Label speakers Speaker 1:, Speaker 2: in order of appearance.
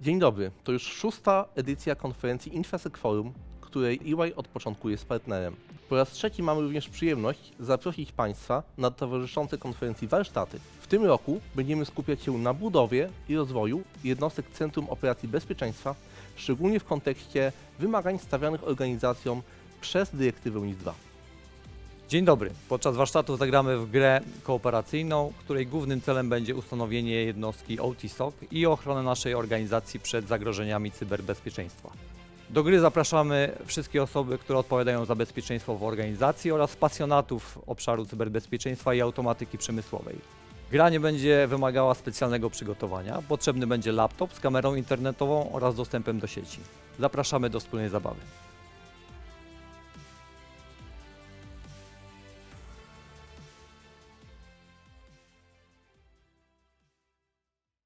Speaker 1: Dzień dobry, to już szósta edycja konferencji InfoSec Forum, której EY od początku jest partnerem. Po raz trzeci mamy również przyjemność zaprosić Państwa na towarzyszące konferencji warsztaty. W tym roku będziemy skupiać się na budowie i rozwoju jednostek Centrum Operacji Bezpieczeństwa, szczególnie w kontekście wymagań stawianych organizacjom przez dyrektywę NIS-2.
Speaker 2: Dzień dobry. Podczas warsztatu zagramy w grę kooperacyjną, której głównym celem będzie ustanowienie jednostki OT-SOC i ochronę naszej organizacji przed zagrożeniami cyberbezpieczeństwa. Do gry zapraszamy wszystkie osoby, które odpowiadają za bezpieczeństwo w organizacji oraz pasjonatów obszaru cyberbezpieczeństwa i automatyki przemysłowej. Gra nie będzie wymagała specjalnego przygotowania. Potrzebny będzie laptop z kamerą internetową oraz dostępem do sieci. Zapraszamy do wspólnej zabawy.